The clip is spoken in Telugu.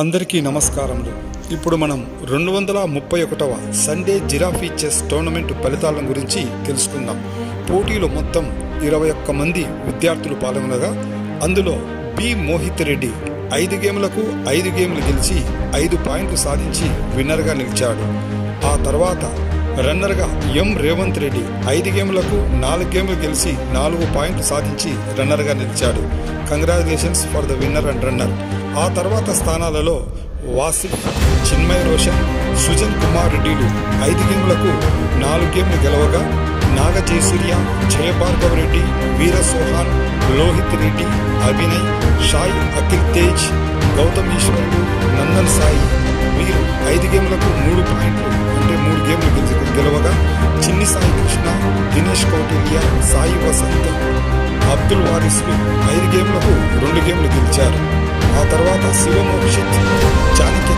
అందరికీ నమస్కారములు. ఇప్పుడు మనం రెండు వందల ముప్పై ఒకటవ సండే జిరాఫీ చెస్ టోర్నమెంట్ ఫలితాల గురించి తెలుసుకుందాం. పోటీలో మొత్తం ఇరవై ఒక్క మంది విద్యార్థులు పాల్గొనగా అందులో బి మోహిత్ రెడ్డి ఐదు గేములకు ఐదు గేములు గెలిచి ఐదు పాయింట్లు సాధించి విన్నర్గా నిలిచాడు. ఆ తర్వాత రన్నర్గా ఎం రేవంత్ రెడ్డి ఐదు గేములకు నాలుగు గేములు గెలిచి నాలుగు పాయింట్లు సాధించి రన్నర్గా నిలిచాడు. Congratulations for the winner and runner. ఆ తర్వాత స్థానాలలో వాసిఫ్ చిన్మయ్ రోషన్ సుజన్ కుమార్ రెడ్డిలు ఐదు గేములకు నాలుగు గేమ్లు గెలవగా నాగ జయసూర్య రెడ్డి వీర సోహాన్ లోహిత్ రెడ్డి అభినయ్ షాయ్ అఖిల్ తేజ్ గౌతమ్ ఈశ్వరుడు నందన్ సాయి వీరు ఐదు గేమ్లకు మూడు పాయింట్లు అంటే మూడు గేమ్లు గెలవగా చిన్ని సాయి కృష్ణ దినేష్ కౌటిల్య సాయి వసంత్ అబ్దుల్ వారిస్లు ఐదు గేమ్లకు రెండు గేమ్లు గెలిచారు. ఆ తర్వాత శివమోక్షిత్ చాణక్య